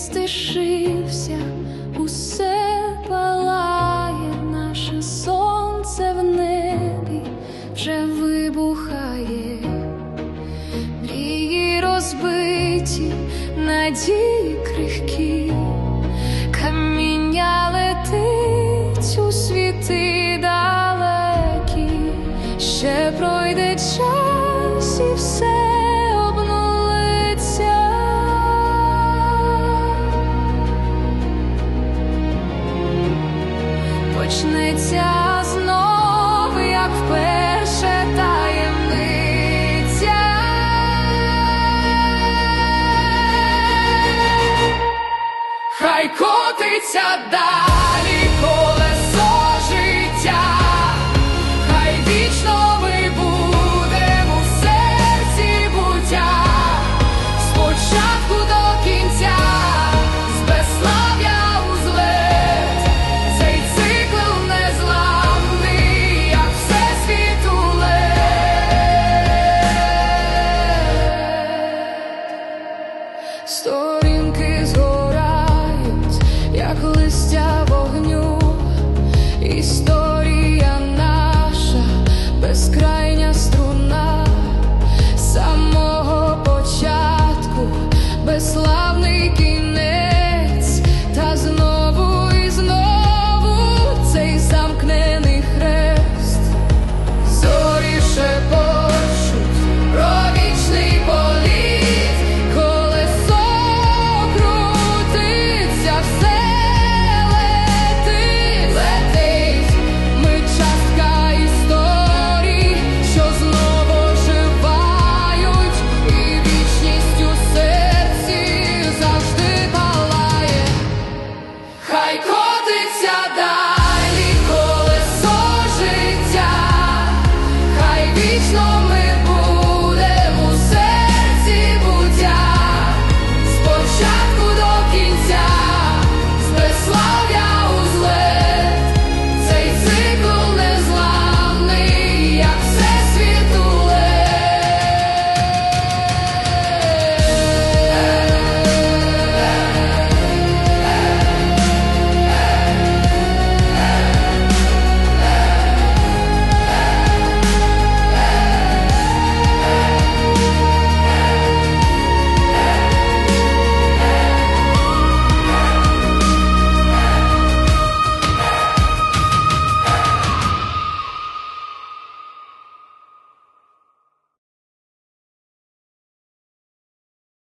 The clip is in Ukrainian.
стишився, усе палає, наше сонце в небі вже вибухає, мрії розбиті, надії крихкі, каміння летить у світи далекі, ще пройде час Почнеться знов, як вперше таємниця. Хай котиться далі. сторінки згорають, як листя вогню. і сто. siada